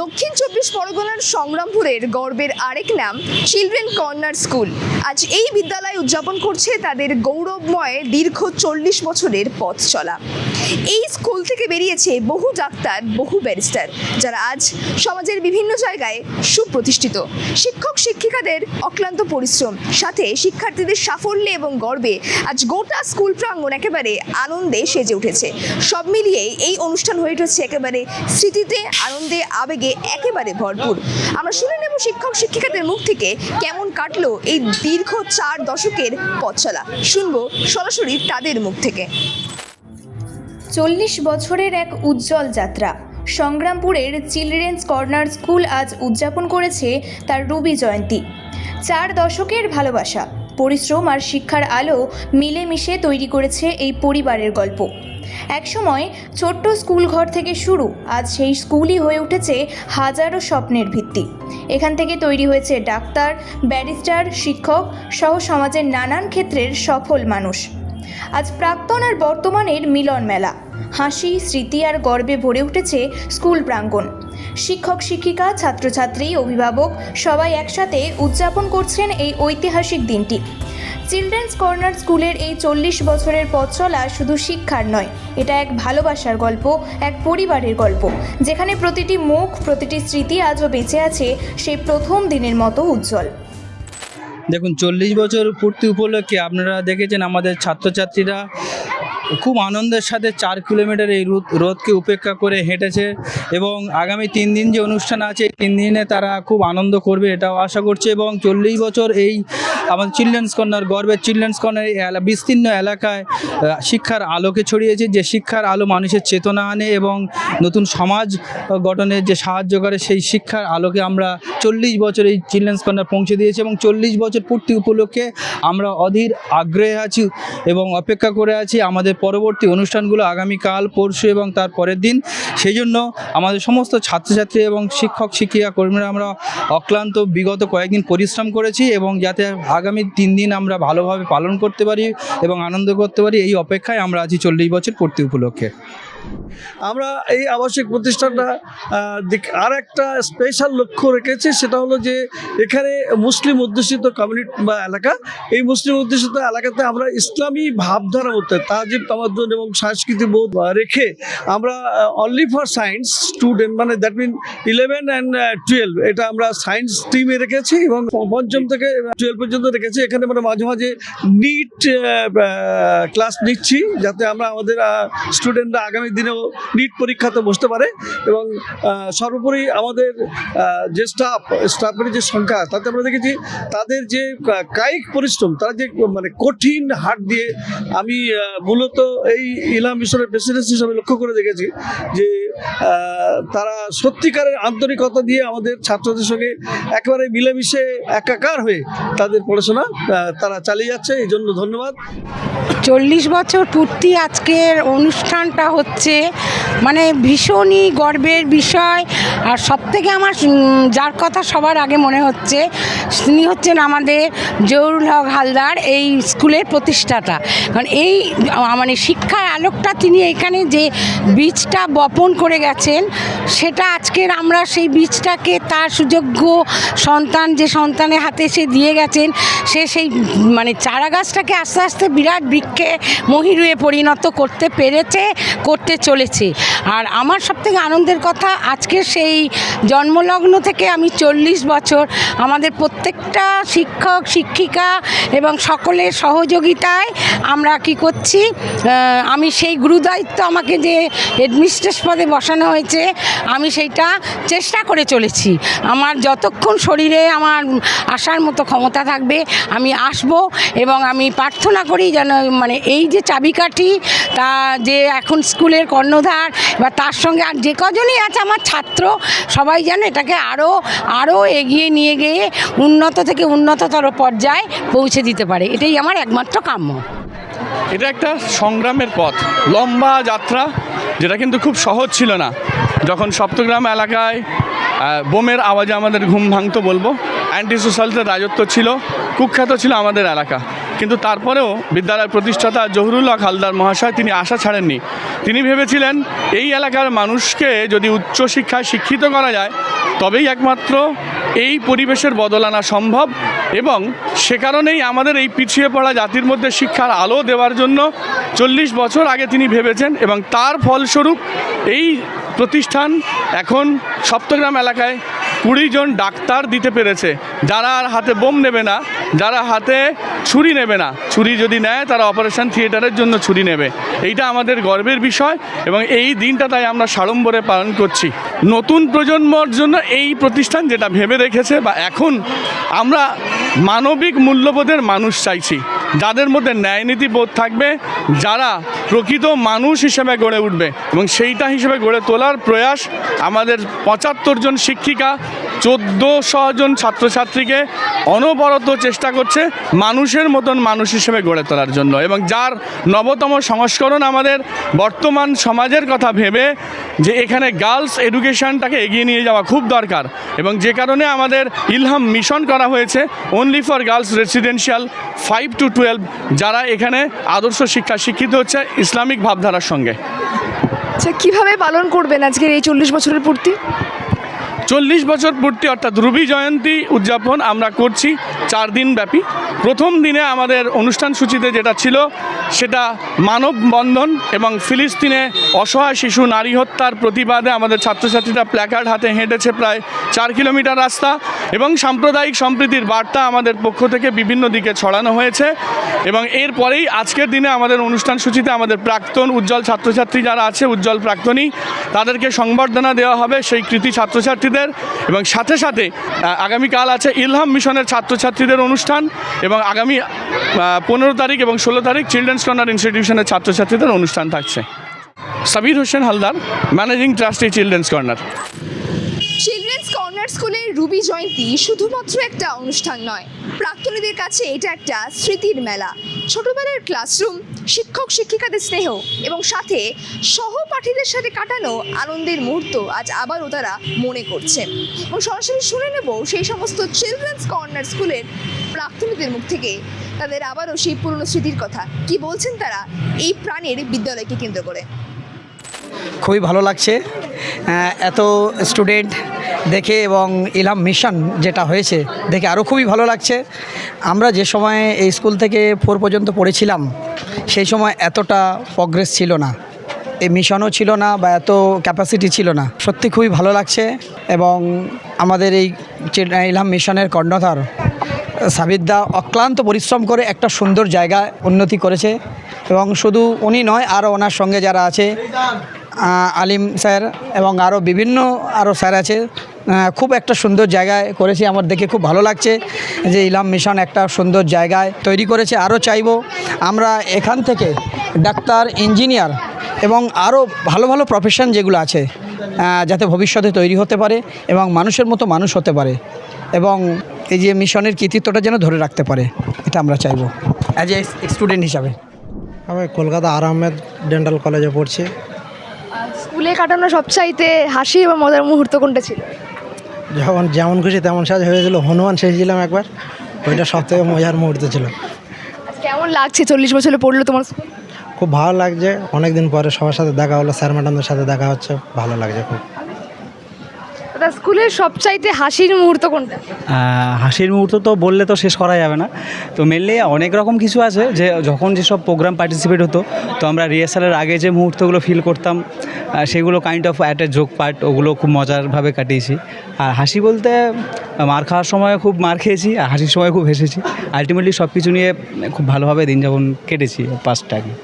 দক্ষিণ চব্বিশ পরগনার সংগ্রামপুরের গর্বের আরেক নাম চিলড্রেন কর্নার স্কুল আজ এই বিদ্যালয় উদযাপন করছে তাদের গৌরবময় দীর্ঘ চল্লিশ বছরের পথ চলা। এই স্কুল থেকে বেরিয়েছে বহু ডাক্তার, বহু ব্যারিস্টার, যারা আজ সমাজের বিভিন্ন জায়গায় সুপ্রতিষ্ঠিত। শিক্ষক, শিক্ষিকাদের অক্লান্ত পরিশ্রম, সাথে শিক্ষার্থীদের সাফল্যে এবং গর্বে আজ গোটা স্কুল প্রাঙ্গণ একেবারে আনন্দে সেজে উঠেছে। সব মিলিয়ে এই অনুষ্ঠান হয়ে উঠেছে একেবারে স্মৃতিতে, আনন্দে, আবেগে। একেবারে ভরপুর। আমরা শুনে নেব শিক্ষক, শিক্ষিকাদের মুখ থেকে কেমন কাটলো এই দীর্ঘ চার দশকের পথ চলা শুনব সরাসরি তাদের মুখ থেকে। চল্লিশ বছরের এক উজ্জ্বল যাত্রা। সংগ্রামপুরের চিলড্রেন্স কর্নার স্কুল আজ উদযাপন করেছে তার রুবি জয়ন্তী। চার দশকের ভালোবাসা। পরিশ্রম আর শিক্ষার আলো মিলেমিশে তৈরি করেছে এই পরিবারের গল্প। একসময় ছোট্ট স্কুল ঘর থেকে শুরু, আজ সেই স্কুলই হয়ে উঠেছে হাজারো স্বপ্নের ভিত্তি। এখান থেকে তৈরি হয়েছে ডাক্তার, ব্যারিস্টার, শিক্ষক সহ সমাজের নানান ক্ষেত্রের সফল মানুষ। আজ প্রাক্তন আর বর্তমানের মিলন মেলা। হাসি, স্মৃতি আর গর্বে ভরে উঠেছে স্কুল প্রাঙ্গণ। শিক্ষক, শিক্ষিকা, ছাত্রছাত্রী, অভিভাবক সবাই একসাথে উদযাপন করছেন এই ঐতিহাসিক দিনটি। চিলড্রেন্স কর্নার স্কুলের এই চল্লিশ বছরের পথ চলা শুধু শিক্ষার নয়, এটা এক ভালোবাসার গল্প, এক পরিবারের গল্প, যেখানে প্রতিটি মুখ, প্রতিটি স্মৃতি আজও বেঁচে আছে সেই প্রথম দিনের মতো উজ্জ্বল। দেখুন, চল্লিশ বছর পূর্তি উপলক্ষে আপনারা দেখেছেন আমাদের ছাত্রছাত্রীরা খুব আনন্দের সাথে চার কিলোমিটার এই রোদ রোদকে উপেক্ষা করে হেঁটেছে এবং আগামী তিন দিন যে অনুষ্ঠান আছে, এই তিন দিনে তারা খুব আনন্দ করবে এটাও আশা করছে এবং চল্লিশ বছর এই আমাদের চিলড্রেন্স কর্নার, গর্বের চিলড্রেন্স কর্নার এই বিস্তীর্ণ এলাকায় শিক্ষার আলোকে ছড়িয়েছে যে শিক্ষার আলো মানুষের চেতনা আনে এবং নতুন সমাজ গঠনে যে সাহায্য করে সেই শিক্ষার আলোকে আমরা চল্লিশ বছর এই চিলড্রেন্স কর্নার পৌঁছে দিয়েছি এবং চল্লিশ বছর পূর্তি উপলক্ষে আমরা অধীর আগ্রহে আছি এবং অপেক্ষা করে আছি আমাদের পরবর্তী অনুষ্ঠানগুলো আগামীকাল, পরশু এবং তার পরের দিন। সেই জন্য আমাদের সমস্ত ছাত্রছাত্রী এবং শিক্ষক, শিক্ষিকা, কর্মীরা আমরা অক্লান্ত বিগত কয়েকদিন পরিশ্রম করেছি এবং যাতে আগামী তিন দিন আমরা ভালোভাবে পালন করতে পারি এবং আনন্দ করতে পারি, এই অপেক্ষায় আমরা আছি চল্লিশ বছর পূর্তি উপলক্ষে। আমরা এই আবাসিক প্রতিষ্ঠানটা আর একটা স্পেশাল লক্ষ্য রেখেছি, সেটা হলো যে এখানে মুসলিম অধ্যুষিত কমিউনিটি বা এলাকা, এই মুসলিম অধ্যুষিত এলাকাতে আমরা ইসলামী ভাবধারা মধ্যে তাজিব, তামাদ্দুন এবং সাংস্কৃতিক বোধ রেখে আমরা অনলি ফর সায়েন্স স্টুডেন্ট মানে that mean eleven and twelve এটা আমরা সায়েন্স টিমে রেখেছি এবং পঞ্চম থেকে টুয়েলভ পর্যন্ত রেখেছি। এখানে মানে মাঝে মাঝে নিট ক্লাস নিচ্ছি, যাতে আমরা আমাদের স্টুডেন্টরা আগামী দিনেও নিট পরীক্ষাতে বসতে পারে এবং সর্বোপরি আমাদের যে স্টাফ স্টাফের যে সংখ্যা, তাতে আমরা দেখেছি তাদের যে কায়িক পরিশ্রম, তারা যে মানে কঠিন হাট দিয়ে আমি মূলত এই ইলাম মিশনের প্রেসিডেন্সি হিসাবে লক্ষ্য করে দেখেছি যে তারা সত্যিকারের আন্তরিকতা দিয়ে আমাদের ছাত্রদের সঙ্গে একেবারে মিলেমিশে একাকার হয়ে তাদের পড়াশোনা তারা চালিয়ে যাচ্ছে। এই জন্য ধন্যবাদ। চল্লিশ বছর পূর্তি আজকের অনুষ্ঠানটা হচ্ছে মানে ভীষণই গর্বের বিষয়। আর সবথেকে আমার যার কথা সবার আগে মনে হচ্ছে, তিনি হচ্ছেন আমাদের জহুরুল হক হালদার এই স্কুলের প্রতিষ্ঠাতা। কারণ এই মানে শিক্ষার আলোকটা তিনি এখানে যে বীজটা বপন করে গেছেন, সেটা আজকের আমরা সেই বীজটাকে তার সুযোগ্য সন্তান, যে সন্তানের হাতে সে দিয়ে গেছেন, সে সেই মানে চারা গাছটাকে আস্তে আস্তে বিরাট বৃক্ষে মহিরুয়ে পরিণত করতে পেরেছে, করতে চলেছে। আর আমার সবথেকে আনন্দের কথা, আজকে সেই জন্মলগ্ন থেকে আমি চল্লিশ বছর আমাদের প্রত্যেকটা শিক্ষক, শিক্ষিকা এবং সকলের সহযোগিতায় আমরা কি করছি আমি সেই গুরুদায়িত্ব আমাকে যে হেডমিস্ট্রেস পদে বসানো হয়েছে, আমি সেইটা চেষ্টা করে চলেছি। আমার যতক্ষণ শরীরে আমার আসার মতো ক্ষমতা থাকবে, আমি আসব এবং আমি প্রার্থনা করি যেন মানে এই যে চাবিকাঠি, তা যে এখন স্কুলের কর্ণধার বা তার সঙ্গে আর যে কজনই আছে আমার ছাত্র, সবাই যেন এটাকে আরও আরও এগিয়ে নিয়ে গিয়ে উন্নত থেকে উন্নততর পর্যায়ে পৌঁছে দিতে পারে। এটাই আমার একমাত্র কাম্য। এটা একটা সংগ্রামের পথ। লম্বা যাত্রা যেটা কিন্তু খুব সহজ ছিল না। যখন সপ্তগ্রাম এলাকায় বোমের আওয়াজে আমাদের ঘুম ভাঙতো বলব অ্যান্টি সোশ্যালদের রাজত্ব ছিল, কুখ্যাত ছিল আমাদের এলাকা। কিন্তু তারপরেও বিদ্যালয়ের প্রতিষ্ঠাতা জহুরুল্লাহ হালদার মহাশয় তিনি আশা ছাড়েননি। তিনি ভেবেছিলেন, এই এলাকার মানুষকে যদি উচ্চশিক্ষায় শিক্ষিত করা যায়, তবেই একমাত্র এই পরিবেশের বদল আনা সম্ভব এবং সে কারণেই আমাদের এই পিছিয়ে পড়া জাতির মধ্যে শিক্ষার আলো দেওয়ার জন্য চল্লিশ বছর আগে তিনি ভেবেছেন এবং তার ফলস্বরূপ এই প্রতিষ্ঠান এখন সপ্তগ্রাম এলাকায় কুড়ি জন ডাক্তার দিতে পেরেছে। যারা আর হাতে বোম নেবে না, যারা হাতে ছুরি নেবে না। ছুরি যদি নেয়, তারা অপারেশন থিয়েটারের জন্য ছুরি নেবে। এইটা আমাদের গর্বের বিষয় এবং এই দিনটা তাই আমরা সাড়ম্বরে পালন করছি। নতুন প্রজন্মর জন্য এই প্রতিষ্ঠান যেটা ভেবে রেখেছে বা এখন আমরা মানবিক মূল্যবোধের মানুষ চাইছি। যাদের মধ্যে ন্যায়নীতি বোধ থাকবে, যারা প্রকৃত মানুষ হিসেবে গড়ে উঠবে এবং সেইটা হিসেবে গড়ে তোলার প্রয়াস আমাদের পঁচাত্তর জন শিক্ষিকা চোদ্দোশো জন ছাত্রছাত্রীকে অনবরত চেষ্টা করছে মানুষের মতন মানুষ হিসেবে গড়ে তোলার জন্য। এবং যার নবতম সংস্করণ আমাদের বর্তমান সমাজের কথা ভেবে যে এখানে গার্লস এডুকেশনটাকে এগিয়ে নিয়ে যাওয়া খুব দরকার। এবং যে কারণে আমাদের ইলহাম মিশন করা হয়েছে only for girls residential five to twelve যারা এখানে আদর্শ শিক্ষা শিক্ষিত হচ্ছে ইসলামিক ভাবধারার সঙ্গে। আচ্ছা কীভাবে পালন করবেন আজকের এই চল্লিশ বছরের পূর্তি? চল্লিশ বছর পূর্তি, অর্থাৎ রুবি জয়ন্তী উদযাপন আমরা করছি চার দিন ব্যাপী। প্রথম দিনে আমাদের অনুষ্ঠান সূচিতে যেটা ছিল, সেটা মানববন্ধন এবং ফিলিস্তিনে অসহায় শিশু নারী হত্যার প্রতিবাদে আমাদের ছাত্রছাত্রীরা প্ল্যাকার্ড হাতে হেঁটেছে প্রায় চার কিলোমিটার রাস্তা এবং সাম্প্রদায়িক সম্প্রীতির বার্তা আমাদের পক্ষ থেকে বিভিন্ন দিকে ছড়ানো হয়েছে এবং এরপরেই আজকের দিনে আমাদের অনুষ্ঠান সূচিতে আমাদের প্রাক্তন উজ্জ্বল ছাত্রছাত্রী যারা আছে, উজ্জ্বল প্রাক্তনী, তাদেরকে সংবর্ধনা দেওয়া হবে। সেই কৃতি ছাত্রছাত্রীদের এবং সাথে সাথে আগামীকাল আছে ইলহাম মিশনের ছাত্রছাত্রীদের অনুষ্ঠান এবং আগামী পনেরো তারিখ এবং ষোলো তারিখ চিলড্রেন্স কর্নার ইনস্টিটিউশনের ছাত্রছাত্রীদের অনুষ্ঠান থাকছে। Sabir Hossain Haldar managing trustee children's corner children's corner স্কুলের রুবি জয়ন্তী শুধুমাত্র একটা অনুষ্ঠান নয়, প্রাক্তনীদের কাছে এটা একটা স্মৃতির মেলা। ছোটবেলার ক্লাসরুম শিক্ষক শিক্ষিকাদের স্নেহ এবং সাথে সহপাঠীদের সাথে কাটানো আনন্দের মুহূর্ত আজ আবারও তারা মনে করছে। এবং সরাসরি শুনে নেব সেই সমস্ত চিলড্রেন্স কর্নার স্কুলের প্রাক্তনীদের মুখ থেকে। তাদের আবারও সেই পুরনো স্মৃতির কথা। কি বলছেন তারা এই প্রাণের বিদ্যালয়কে কেন্দ্র করে? খুবই ভালো লাগছে। এত স্টুডেন্ট দেখে এবং ইলাম মিশন যেটা হয়েছে দেখে আরও খুবই ভালো লাগছে। আমরা যে সময় এই স্কুল থেকে ফোর পর্যন্ত পড়েছিলাম, সেই সময় এতটা প্রগ্রেস ছিল না। এই মিশনও ছিল না বা এত ক্যাপাসিটি ছিল না। সত্যি খুবই ভালো লাগছে এবং আমাদের এই ইলহাম মিশনের কর্ণধার সাবিদ্দা অক্লান্ত পরিশ্রম করে একটা সুন্দর জায়গা উন্নতি করেছে এবং শুধু উনি নয় আরও ওনার সঙ্গে যারা আছে আলিম স্যার এবং আরও বিভিন্ন আরও স্যার আছে খুব একটা সুন্দর জায়গায় করেছে। আমার দেখে খুব ভালো লাগছে যে ইলাম মিশন একটা সুন্দর জায়গায় তৈরি করেছে। আরও চাইব আমরা এখান থেকে ডাক্তার, ইঞ্জিনিয়ার এবং আরও ভালো ভালো প্রফেশন যেগুলো আছে যাতে ভবিষ্যতে তৈরি হতে পারে এবং মানুষের মতো মানুষ হতে পারে এবং এই যে মিশনের কৃতিত্বটা যেন ধরে রাখতে পারে এটা আমরা চাইব অ্যাজ এ স্টুডেন্ট হিসাবে। আমি কলকাতা আর আহমেদ ডেন্টাল কলেজে পড়ছি। স্কুলে কাটানো সবচাইতে হাসি এবং মজার মুহূর্ত কোনটা ছিল? যখন যেমন খুশি তেমন সাজ হয়েছিল হনুমান সেজেছিলাম একবার ওইটা সব থেকে মজার মুহূর্ত ছিল। আজ কেমন লাগছে চল্লিশ বছরে পড়ল তোমার স্কুল? খুব ভালো লাগছে। অনেক দিন পরে সবার সাথে দেখা হলো স্যার ম্যাডামদের সাথে দেখা হচ্ছে ভালো লাগছে খুব। দাদা স্কুলের সবচাইতে হাসির মুহূর্ত কোনটা? হাসির মুহূর্ত তো বললে তো শেষ করা যাবে না। তো মেনলি অনেক রকম কিছু আছে যে যখন যেসব প্রোগ্রাম পার্টিসিপেট হতো তো আমরা রিহার্সালের আগে যে মুহূর্তগুলো ফিল করতাম সেগুলো kind of at a joke part ওগুলো খুব মজারভাবে কাটিয়েছি। আর হাসি বলতে মার খাওয়ার সময় খুব মার খেয়েছি আর হাসির সময় খুব হেসেছি। আলটিমেটলি সব কিছু নিয়ে খুব ভালোভাবে দিন যাপন কেটেছি পাঁচটা কি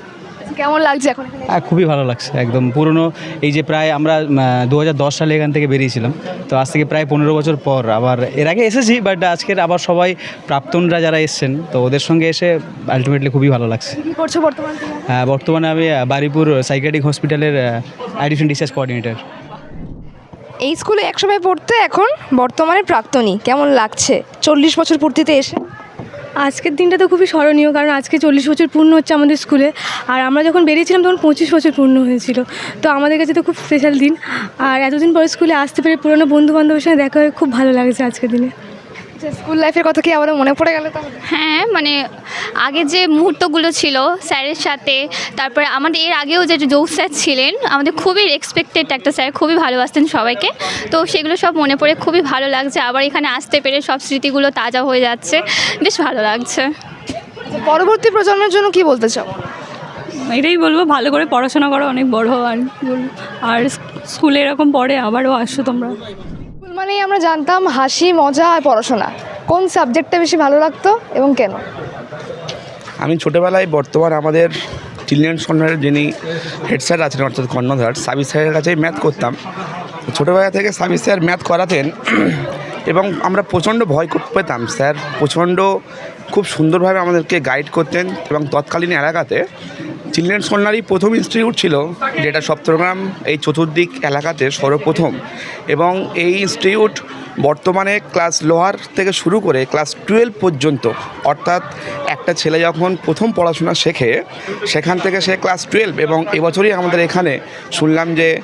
কেমন লাগছে এখন হ্যাঁ খুবই ভালো লাগছে একদম পুরনো। এই যে প্রায় আমরা দু হাজার দশ সালে এখান থেকে বেরিয়েছিলাম তো আজ থেকে প্রায় পনেরো বছর পর। আবার এর আগে এসেছি বাট আজকের আবার সবাই প্রাক্তনরা যারা এসছেন তো ওদের সঙ্গে এসে আলটিমেটলি খুবই ভালো লাগছে। করছ বর্তমানে হ্যাঁ, বর্তমানে আমি বারিপুর সাইকেটিক হসপিটালের অ্যাডিশন ডিসচার্জ কোঅর্ডিনেটর এই স্কুলে একসময় পড়তে এখন বর্তমানে প্রাক্তনী কেমন লাগছে? চল্লিশ বছর পূর্তিতে এসে? আজকের দিনটা তো খুবই স্মরণীয়, কারণ আজকে চল্লিশ বছর পূর্ণ হচ্ছে আমাদের স্কুলে। আর আমরা যখন বেরিয়েছিলাম তখন পঁচিশ বছর পূর্ণ হয়েছিল। তো আমাদের কাছে তো খুব স্পেশাল দিন। আর এতদিন পরে স্কুলে আসতে পেরে পুরনো বন্ধু বান্ধবের সঙ্গে দেখা হয়ে খুব ভালো লাগছে আজকের দিনে। স্কুল লাইফের কথা কি আবারও মনে পড়ে গেল তাহলে? হ্যাঁ মানে আগে যে মুহূর্তগুলো ছিল স্যারের সাথে তারপরে আমাদের এর আগেও যে যৌ স্যার ছিলেন আমাদের খুবই রেসপেক্টেড একটা স্যার খুবই ভালোবাসতেন সবাইকে। তো সেগুলো সব মনে পড়ে খুবই ভালো লাগছে। আবার এখানে আসতে পেরে সব স্মৃতিগুলো তাজা হয়ে যাচ্ছে। বেশ ভালো লাগছে। আচ্ছা, পরবর্তী প্রজন্মের জন্য কি বলতে চাও? এটাই বলব ভালো করে পড়াশোনা করো অনেক বড় হও আর আর স্কুলে এরকম পড়ে আবারও আসো তোমরা। মানেই আমরা জানতাম হাসি, মজা আর পড়াশোনা। কোন সাবজেক্টটা বেশি ভালো লাগতো এবং কেন? আমি ছোটোবেলায় বর্তমান আমাদের চিলড্রেন্স কর্নারের যিনি হেড স্যার আছেন, অর্থাৎ কর্ণধার সাবি স্যারের কাছেই ম্যাথ করতাম। ছোটোবেলা থেকে সাবি স্যার ম্যাথ করাতেন। এবং আমরা প্রচণ্ড ভয় কর- পেতাম, স্যার। প্রচণ্ড খুব সুন্দরভাবে আমাদেরকে গাইড করতেন এবং তৎকালীন এলাকাতে চিলড্রেন্স কর্নারই প্রথম ইনস্টিটিউট ছিল, যেটা সপ্তগ্রাম এই চতুর্দিক এলাকাতে সর্বপ্রথম। এবং এই ইনস্টিটিউট বর্তমানে ক্লাস লোয়ার থেকে শুরু করে ক্লাস টুয়েলভ পর্যন্ত, অর্থাৎ একটা ছেলে যখন প্রথম পড়াশোনা শেখে, সেখান থেকে সে ক্লাস টুয়েলভ এবং এবছরই আমাদের এখানে শুনলাম যে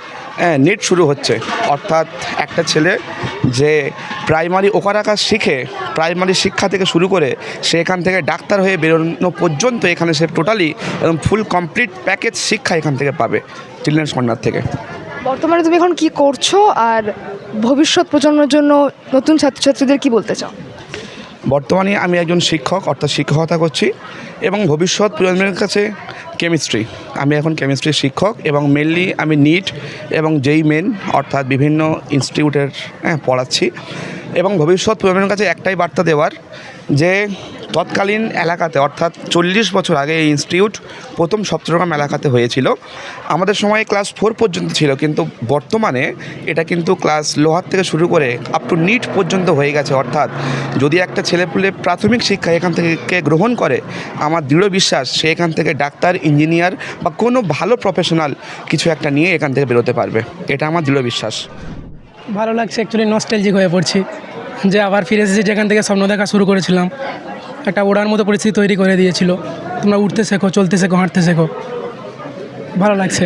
নেট শুরু হচ্ছে। অর্থাৎ একটা ছেলে যে প্রাইমারি ওকার আকাশ শিখে, প্রাইমারি শিক্ষা থেকে শুরু করে সে এখান থেকে ডাক্তার হয়ে বেরোনো পর্যন্ত এখানে সে টোটালি এবং ফুল কমপ্লিট প্যাকেজ শিক্ষা এখান থেকে পাবে চিলড্রেন্স কর্নার থেকে। বর্তমানে তুমি এখন কি করছ? আর ভবিষ্যৎ প্রজন্মের জন্য নতুন ছাত্রছাত্রীদের কি বলতে চাও? বর্তমানে আমি একজন শিক্ষক অর্থাৎ শিক্ষকতা করছি এবং ভবিষ্যৎ প্রজন্মের কাছে কেমিস্ট্রি আমি এখন কেমিস্ট্রির শিক্ষক এবং মেনলি আমি নিট এবং যেই মেন অর্থাৎ বিভিন্ন ইনস্টিটিউটের হ্যাঁ, পড়াচ্ছি। এবং ভবিষ্যৎ প্রজন্মের কাছে একটাই বার্তা দেওয়ার যে তৎকালীন এলাকাতে, অর্থাৎ চল্লিশ বছর আগে এই ইনস্টিটিউট প্রথম সপ্তগ্রাম এলাকাতে হয়েছিল। আমাদের সময় ক্লাস ফোর পর্যন্ত ছিল, কিন্তু বর্তমানে এটা কিন্তু ক্লাস লোহার থেকে শুরু করে আপ টু নিট পর্যন্ত হয়ে গেছে। অর্থাৎ যদি একটা ছেলেপুলে প্রাথমিক শিক্ষা এখান থেকে গ্রহণ করে, আমার দৃঢ় বিশ্বাস সে এখান থেকে ডাক্তার ইঞ্জিনিয়ার বা কোনো ভালো প্রফেশনাল কিছু একটা নিয়ে এখান থেকে বেরোতে পারবে। এটা আমার দৃঢ় বিশ্বাস। ভালো লাগছে অ্যাকচুয়ালি নস্টালজিক হয়ে পড়ছি। যে আবার ফিরে এসেছি, যেখান থেকে স্বপ্ন দেখা শুরু করেছিলাম। একটা ওড়ার মতো পরিস্থিতি তৈরি করে দিয়েছিল। তোমরা উঠতে শেখো চলতে শেখো হাঁটতে শেখো। ভালো লাগছে।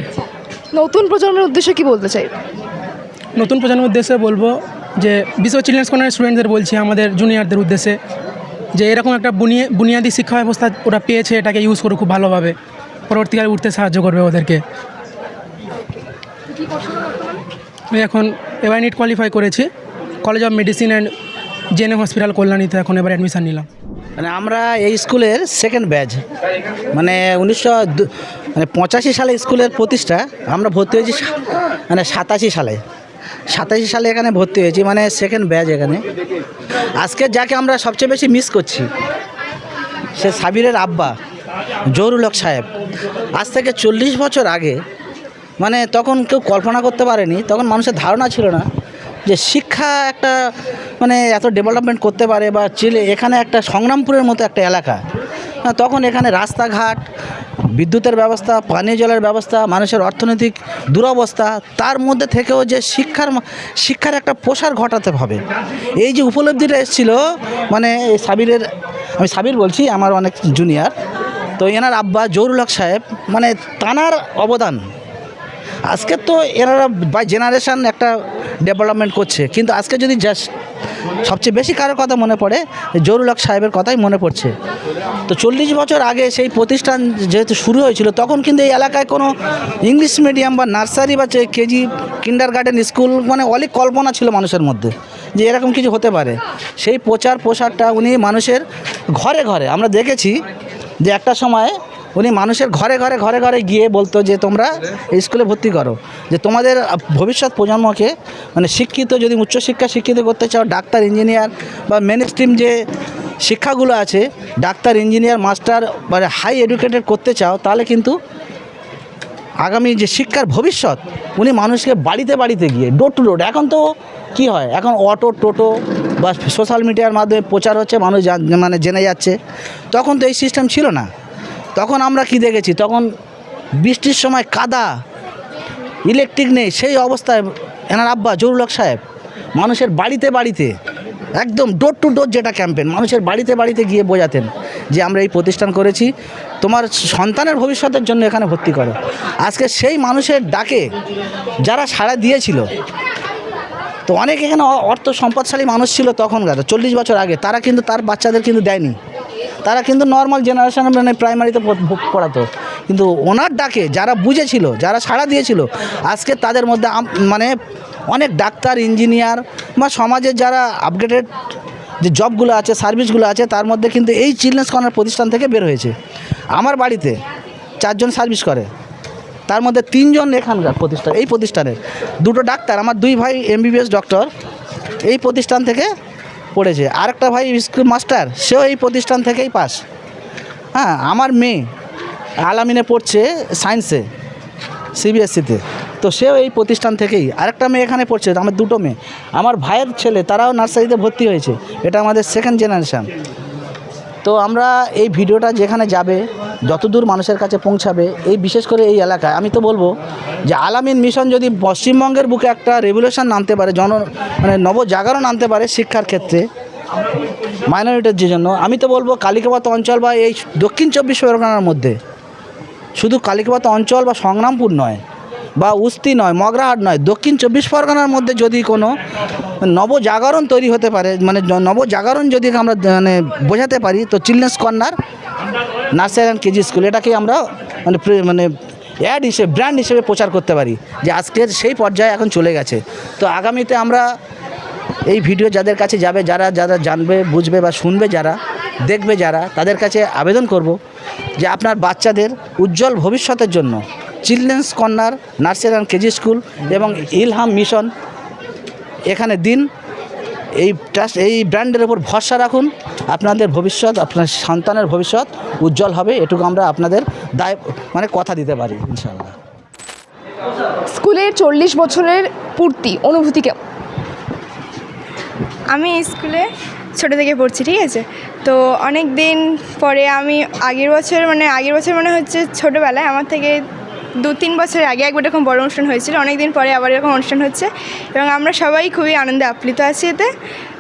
নতুন প্রজন্মের উদ্দেশ্যে কি বলতে চাই? নতুন প্রজন্মের উদ্দেশ্যে বলব যে বিশ্ব চিলড্রেন্স কর্নার স্টুডেন্টদের বলছি আমাদের জুনিয়রদের উদ্দেশ্যে যে এরকম একটা বুনিয়ে বুনিয়াদী শিক্ষা ব্যবস্থা ওরা পেয়েছে এটাকে ইউজ করে খুব ভালোভাবে। পরবর্তীকালে উঠতে সাহায্য করবে ওদেরকে। আমি এখন এবার নিট কোয়ালিফাই করেছি। কলেজ অফ মেডিসিন অ্যান্ড জেনে হসপিটাল কল্যাণীতে এখন এবার অ্যাডমিশান নিলাম। মানে আমরা এই স্কুলের সেকেন্ড ব্যাচ মানে উনিশশো মানে পঁচাশি সালে স্কুলের প্রতিষ্ঠা, আমরা ভর্তি হয়েছি মানে সাতাশি সালে। সাতাশি সালে এখানে ভর্তি হয়েছি মানে সেকেন্ড ব্যাচ এখানে। আজকে যাকে আমরা সবচেয়ে বেশি মিস করছি, সে সাবিরের আব্বা, জহুরুল হক সাহেব। আজ থেকে চল্লিশ বছর আগে মানে তখন কেউ কল্পনা করতে পারেনি, তখন মানুষের ধারণা ছিল না। যে শিক্ষা একটা মানে এত ডেভেলপমেন্ট করতে পারে বা চিলে, এখানে একটা সংগ্রামপুরের মতো একটা এলাকা। তখন এখানে রাস্তাঘাট, বিদ্যুতের ব্যবস্থা, পানীয় জলের ব্যবস্থা, মানুষের অর্থনৈতিক দুরবস্থা, তার মধ্যে থেকেও যে শিক্ষার শিক্ষার একটা প্রসার ঘটাতে হবে। এই যে উপলব্ধিটা এসেছিল মানে এই সাবিরের, আমি সাবির বলছি, আমার অনেক জুনিয়র তো এনার আব্বা জহুরুল হক সাহেব মানে তানার অবদান। আজকে তো এনারা বাই জেনারেশান একটা ডেভেলপমেন্ট করছে। কিন্তু আজকে যদি জাস্ট সবচেয়ে বেশি কারোর কথা মনে পড়ে, জহুরুল হক সাহেবের কথাই মনে পড়ছে। তো চল্লিশ বছর আগে সেই প্রতিষ্ঠান যেহেতু শুরু হয়েছিল, তখন কিন্তু এই এলাকায় কোনো ইংলিশ মিডিয়াম বা নার্সারি বা কেজি কিন্ডার গার্ডেন স্কুল মানে অনেক কল্পনা ছিল মানুষের মধ্যে যে এরকম কিছু হতে পারে। সেই প্রচার প্রসারটা উনি মানুষের ঘরে ঘরে আমরা দেখেছি যে একটা সময় উনি মানুষের ঘরে ঘরে ঘরে ঘরে গিয়ে বলতো যে তোমরা স্কুলে ভর্তি করো। যে তোমাদের ভবিষ্যৎ প্রজন্মকে মানে শিক্ষিত যদি উচ্চশিক্ষা শিক্ষিত করতে চাও, ডাক্তার, ইঞ্জিনিয়ার বা মেন স্ট্রিম যে শিক্ষাগুলো আছে, ডাক্তার, ইঞ্জিনিয়ার, মাস্টার মানে হাই এডুকেটেড করতে চাও, তাহলে কিন্তু আগামী যে শিক্ষার ভবিষ্যৎ, উনি মানুষকে বাড়িতে বাড়িতে গিয়ে ডোর টু ডোর এখন তো কি হয়? এখন অটো টোটো বা সোশ্যাল মিডিয়ার মাধ্যমে প্রচার হচ্ছে, মানুষ মানে জেনে যাচ্ছে। তখন তো এই সিস্টেম ছিল না। তখন আমরা কি দেখেছি? তখন বৃষ্টির সময় কাদা ইলেকট্রিক নেই, সেই অবস্থায় এনার আব্বা জহুরুল হক সাহেব, মানুষের বাড়িতে বাড়িতে, একদম ডোর টু ডোর যেটা ক্যাম্পেন মানুষের বাড়িতে বাড়িতে গিয়ে বোঝাতেন যে আমরা এই প্রতিষ্ঠান করেছি, তোমার সন্তানের ভবিষ্যতের জন্য এখানে ভর্তি করো। আজকে সেই মানুষের ডাকে যারা সাড়া দিয়েছিল, তো অনেক এখানে অর্থ সম্পদশালী মানুষ ছিল তখনকার, চল্লিশ বছর আগে, তারা কিন্তু তার বাচ্চাদের কিন্তু দেয়নি। তারা কিন্তু নর্মাল জেনারেশনে মানে প্রাইমারিতে পড়াতো। কিন্তু ওনার ডাকে যারা বুঝেছিল, যারা সাড়া দিয়েছিল, আজকে তাদের মধ্যে মানে অনেক ডাক্তার ইঞ্জিনিয়ার বা সমাজের যারা আপগ্রেডেড যে জবগুলো আছে সার্ভিসগুলো আছে, তার মধ্যে কিন্তু এই চিলড্রেন্স কর্নার প্রতিষ্ঠান থেকে বের হয়েছে। আমার বাড়িতে চারজন সার্ভিস করে। তার মধ্যে তিনজন এখানকার প্রতিষ্ঠান এই প্রতিষ্ঠানের দুটো ডাক্তার, আমার দুই ভাই এমবিবিএস ডক্টর এই প্রতিষ্ঠান থেকে পড়েছে। আরেকটা ভাই স্কুল মাস্টার, সেও এই প্রতিষ্ঠান থেকেই পাস। হ্যাঁ আমার মেয়ে আলামিনে পড়ছে সায়েন্সে, সিবিএসসিতে। তো সেও এই প্রতিষ্ঠান থেকেই। আরেকটা মেয়ে এখানে পড়ছে, আমার দুটো মেয়ে। আমার ভাইয়ের ছেলে, তারাও নার্সারিতে ভর্তি হয়েছে। এটা আমাদের সেকেন্ড জেনারেশান তো আমরা এই ভিডিওটা যেখানে যাবে, যতদূর মানুষের কাছে পৌঁছাবে, এই বিশেষ করে এই এলাকায়, আমি তো বলব যে আলামিন মিশন যদি পশ্চিমবঙ্গের বুকে একটা রেভলিউশন আনতে পারে, জন মানে নবজাগরণ আনতে পারে শিক্ষার ক্ষেত্রে মাইনরিটির জন্য, আমি তো বলব কালিকাবাত অঞ্চল বা এই দক্ষিণ চব্বিশ পরগনার মধ্যে, শুধু কালিকাবাত অঞ্চল বা সংগ্রামপুর নয় বা উস্তি নয়, মগরাহাট নয়, দক্ষিণ চব্বিশ পরগনার মধ্যে যদি কোনো নবজাগরণ তৈরি হতে পারে মানে নবজাগরণ যদি আমরা মানে বোঝাতে পারি, তো children's corner nursery and KG school, এটাকে আমরা মানে মানে অ্যাড হিসেবে, ব্র্যান্ড হিসেবে প্রচার করতে পারি, যে আজকের সেই পর্যায়ে এখন চলে গেছে। তো আগামীতে আমরা এই ভিডিও যাদের কাছে যাবে, যারা যারা জানবে, বুঝবে বা শুনবে যারা, দেখবে যারা, তাদের কাছে আবেদন করব যে আপনার বাচ্চাদের উজ্জ্বল ভবিষ্যতের জন্য children's corner nursery and KG school এবং ইলহাম মিশন। এখানে দিন এই ট্রাস্ট এই ব্র্যান্ডের ওপর ভরসা রাখুন। আপনাদের ভবিষ্যৎ আপনার সন্তানের ভবিষ্যৎ উজ্জ্বল হবে এটুকু আমরা আপনাদের দায় মানে কথা দিতে পারি ইনশাআল্লাহ। স্কুলের চল্লিশ বছরের পূর্তি অনুভূতি কেমন? আমি স্কুলে ছোটো থেকে পড়ছি ঠিক আছে? তো অনেক দিন পরে আমি আগের বছর মানে আগের বছর মানে হচ্ছে ছোটোবেলায় আমার থেকে দু তিন বছর আগে একবার এরকম বড় অনুষ্ঠান হয়েছিল অনেক দিন পরে আবার এরকম অনুষ্ঠান হচ্ছে এবং আমরা সবাই খুবই আনন্দে আপ্লিত আছি এতে।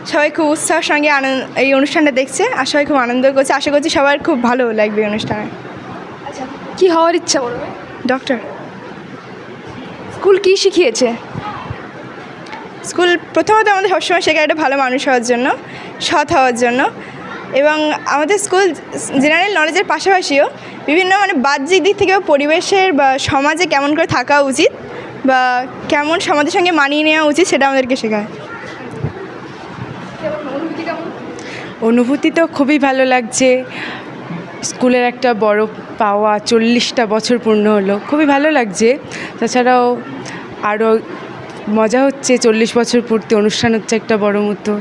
সবাই খুব উৎসাহের সঙ্গে আনন্দ এই অনুষ্ঠানটা দেখছে আর সবাই খুব আনন্দ করছে। আশা করছি সবার খুব ভালো লাগবে এই অনুষ্ঠানে। কি হওয়ার ইচ্ছা বলবে? ডক্টর। স্কুল কি শিখিয়েছে? স্কুল প্রথমত আমাদের সবসময় শেখায় একটা ভালো মানুষ হওয়ার জন্য সৎ হওয়ার জন্য। এবং আমাদের স্কুল জেনারেল নলেজের পাশাপাশিও বিভিন্ন মানে বাহ্যিক দিক থেকেও পরিবেশের বা সমাজে কেমন করে থাকা উচিত বা কেমন সমাজের সঙ্গে মানিয়ে নেওয়া উচিত সেটা আমাদেরকে শেখায়। অনুভূতি তো খুবই ভালো লাগছে। স্কুলের একটা বড় পাওয়া চল্লিশটা বছর পূর্ণ হলো, খুবই ভালো লাগছে। তাছাড়াও আরও মজা হচ্ছে, চল্লিশ বছর পূর্তি অনুষ্ঠান হচ্ছে একটা বড় মতো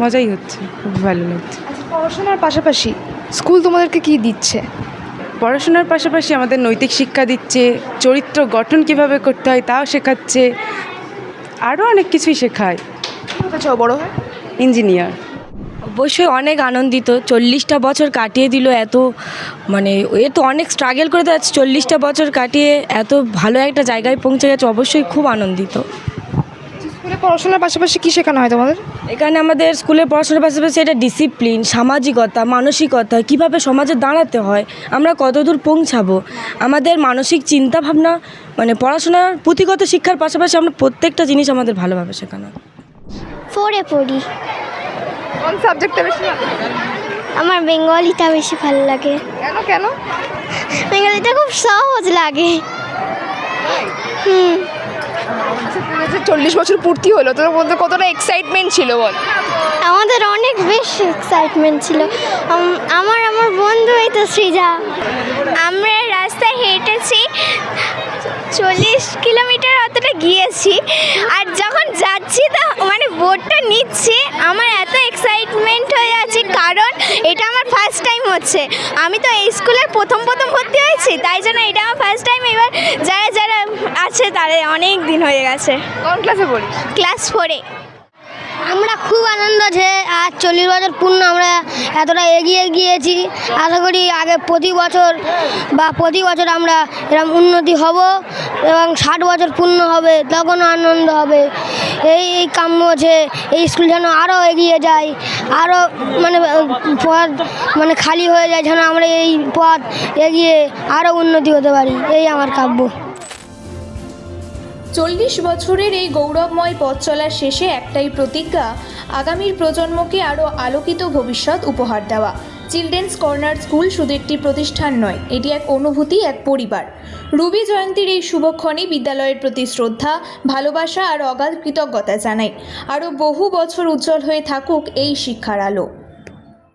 মজাই হচ্ছে খুব ভালো লাগছে। পড়াশোনার পাশাপাশি স্কুল তোমাদেরকে কি দিচ্ছে? পড়াশোনার পাশাপাশি আমাদের নৈতিক শিক্ষা দিচ্ছে চরিত্র গঠন কীভাবে করতে হয় তাও শেখাচ্ছে আরও অনেক কিছুই শেখায়। বড় হয়? ইঞ্জিনিয়ার। অবশ্যই অনেক আনন্দিত চল্লিশটা বছর কাটিয়ে দিল এত মানে এ তো অনেক স্ট্রাগল করে যাচ্ছে চল্লিশটা বছর কাটিয়ে এত ভালো একটা জায়গায় পৌঁছে গেছে অবশ্যই খুব আনন্দিত। স্কুলে পড়াশোনার পাশাপাশি কি শেখানো হয় তোমাদের? এখানে আমাদের স্কুলে পড়াশোনার পাশাপাশি এটা ডিসিপ্লিন সামাজিকতা মানসিকতা কীভাবে সমাজে দাঁড়াতে হয় আমরা কতদূর পৌঁছাবো। আমাদের মানসিক চিন্তা ভাবনা মানে পড়াশোনার পুঁথিগত শিক্ষার পাশাপাশি আমরা প্রত্যেকটা জিনিস আমাদের ভালোভাবে শেখানো। ফোরে পড়ি। কোন সাবজেক্টটা বেশি আমার বেঙ্গলিটা বেশি ভালো লাগে। কেন কেন? বেঙ্গলিটা খুব সহজ লাগে। হুম। চল্লিশ বছর পূর্তি হলো, তোর মধ্যে কতটা এক্সাইটমেন্ট ছিল বল? আমাদের অনেক বেশি এক্সাইটমেন্ট ছিল। আমার আমার বন্ধু এই তো সৃজা। আমরা রাস্তায় হেঁটেছি চল্লিশ কিলোমিটার অতটা গিয়েছি। আর যখন যাচ্ছি তো মানে বোটটা নিচ্ছি আমার এত এক্সাইটমেন্ট হয়ে আছে কারণ এটা আমার ফার্স্ট টাইম হচ্ছে। আমি তো এই স্কুলে প্রথম প্রথম ভর্তি হয়েছি তাই জন্য এটা আমার ফার্স্ট টাইম এবার যারা যারা আছে তারা অনেক দিন হয়ে গেছে। কোন ক্লাসে পড়িস? ক্লাস ফোরে আমরা খুব আনন্দ যে আজ চল্লিশ বছর পূর্ণ আমরা এতটা এগিয়ে গিয়েছি। আশা করি আগে প্রতি বছর বা প্রতি বছর আমরা এরকম উন্নতি হব এবং ষাট বছর পূর্ণ হবে তখনও আনন্দ হবে। এই এই কাম্য যে এই স্কুল যেন আরও এগিয়ে যায়, আরও মানে পথ মানে খালি হয়ে যায় যেন আমরা এই পথ এগিয়ে আরও উন্নতি হতে পারি। এই আমার কাব্য। চল্লিশ বছরের এই গৌরবময় পথ চলার শেষে একটাই প্রতিজ্ঞা, আগামীর প্রজন্মকে আরও আলোকিত ভবিষ্যৎ উপহার দেওয়া। চিলড্রেন্স কর্নার স্কুল শুধু একটি প্রতিষ্ঠান নয়, এটি এক অনুভূতি, এক পরিবার। রুবি জয়ন্তীর এই শুভক্ষণে বিদ্যালয়ের প্রতি শ্রদ্ধা, ভালোবাসা আর অগাধ কৃতজ্ঞতা জানাই আরও বহু বছর উজ্জ্বল হয়ে থাকুক এই শিক্ষার আলো।